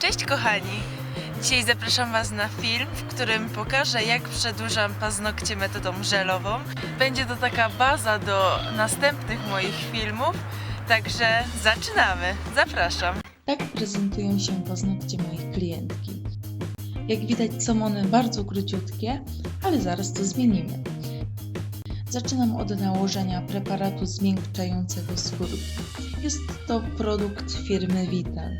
Cześć kochani! Dzisiaj zapraszam Was na film, w którym pokażę jak przedłużam paznokcie metodą żelową. Będzie to taka baza do następnych moich filmów, także zaczynamy! Zapraszam! Tak prezentują się paznokcie mojej klientki. Jak widać są one bardzo króciutkie, ale zaraz to zmienimy. Zaczynam od nałożenia preparatu zmiękczającego skórki. Jest to produkt firmy Vital.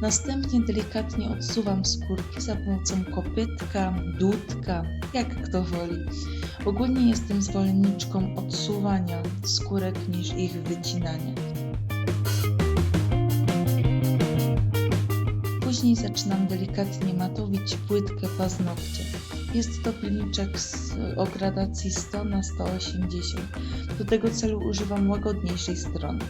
Następnie delikatnie odsuwam skórki za pomocą kopytka, dudka, jak kto woli. Ogólnie jestem zwolenniczką odsuwania skórek niż ich wycinania. Później zaczynam delikatnie matowić płytkę paznokcia. Jest to pilniczek o gradacji 100 na 180. Do tego celu używam łagodniejszej strony.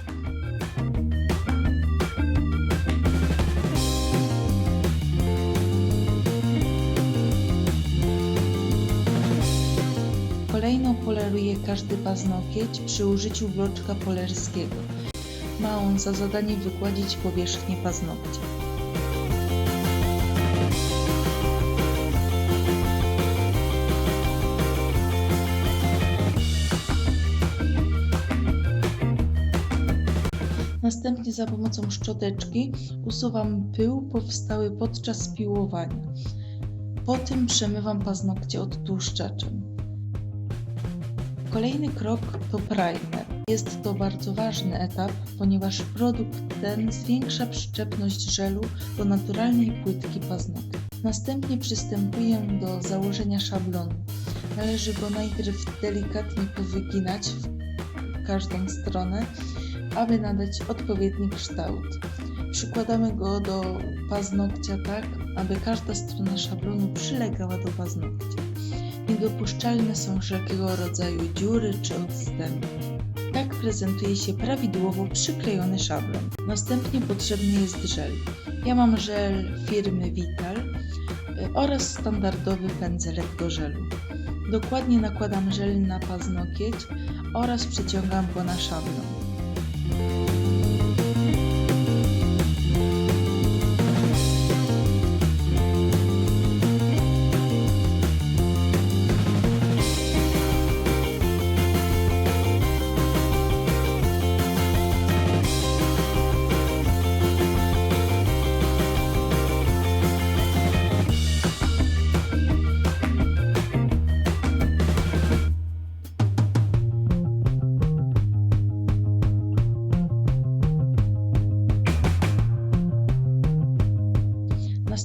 Kolejno poleruję każdy paznokieć przy użyciu bloczka polerskiego. Ma on za zadanie wygładzić powierzchnię paznokcia. Następnie za pomocą szczoteczki usuwam pył powstały podczas piłowania. Po tym przemywam paznokcie odtłuszczaczem. Kolejny krok to primer. Jest to bardzo ważny etap, ponieważ produkt ten zwiększa przyczepność żelu do naturalnej płytki paznokcia. Następnie przystępuję do założenia szablonu. Należy go najpierw delikatnie powyginać w każdą stronę, aby nadać odpowiedni kształt. Przykładamy go do paznokcia tak, aby każda strona szablonu przylegała do paznokcia. Niedopuszczalne są wszelkiego rodzaju dziury czy odstępy. Tak prezentuje się prawidłowo przyklejony szablon. Następnie potrzebny jest żel. Ja mam żel firmy Vital y, oraz standardowy pędzelek do żelu. Dokładnie nakładam żel na paznokieć oraz przeciągam go na szablon.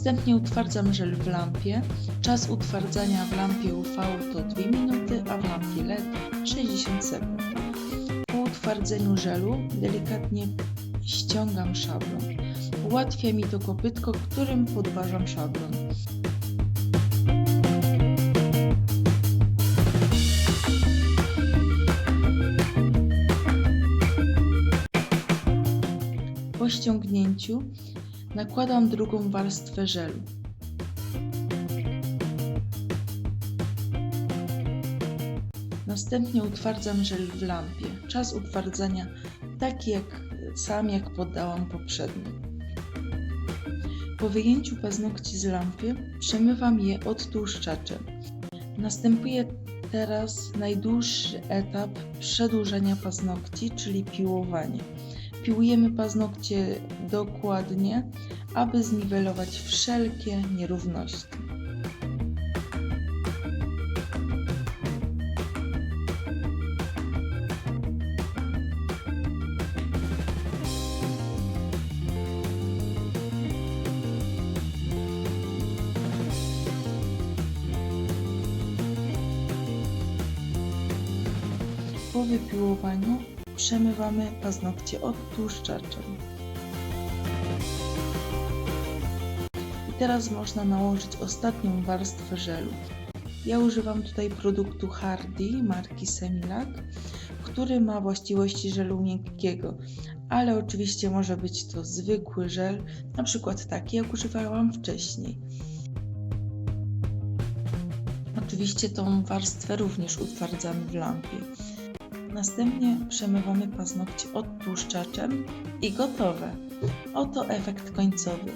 Następnie utwardzam żel w lampie. Czas utwardzania w lampie UV to 2 minuty, a w lampie LED 60 sekund. Po utwardzeniu żelu delikatnie ściągam szablon. Ułatwia mi to kopytko, którym podważam szablon. Po ściągnięciu nakładam drugą warstwę żelu. Następnie utwardzam żel w lampie. Czas utwardzania taki jak sam jak poddałam poprzednio. Po wyjęciu paznokci z lampy przemywam je odtłuszczaczem. Następuje teraz najdłuższy etap przedłużania paznokci, czyli piłowanie. Piłujemy paznokcie dokładnie, aby zniwelować wszelkie nierówności. Po wypiłowaniu przemywamy paznokcie odtłuszczaczem. I teraz można nałożyć ostatnią warstwę żelu. Ja używam tutaj produktu Hardy marki Semilac, który ma właściwości żelu miękkiego, ale oczywiście może być to zwykły żel, na przykład taki jak używałam wcześniej. Oczywiście tą warstwę również utwardzamy w lampie. Następnie przemywamy paznokcie odtłuszczaczem i gotowe. Oto efekt końcowy.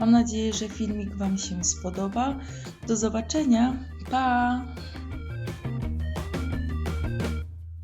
Mam nadzieję, że filmik Wam się spodoba. Do zobaczenia. Pa!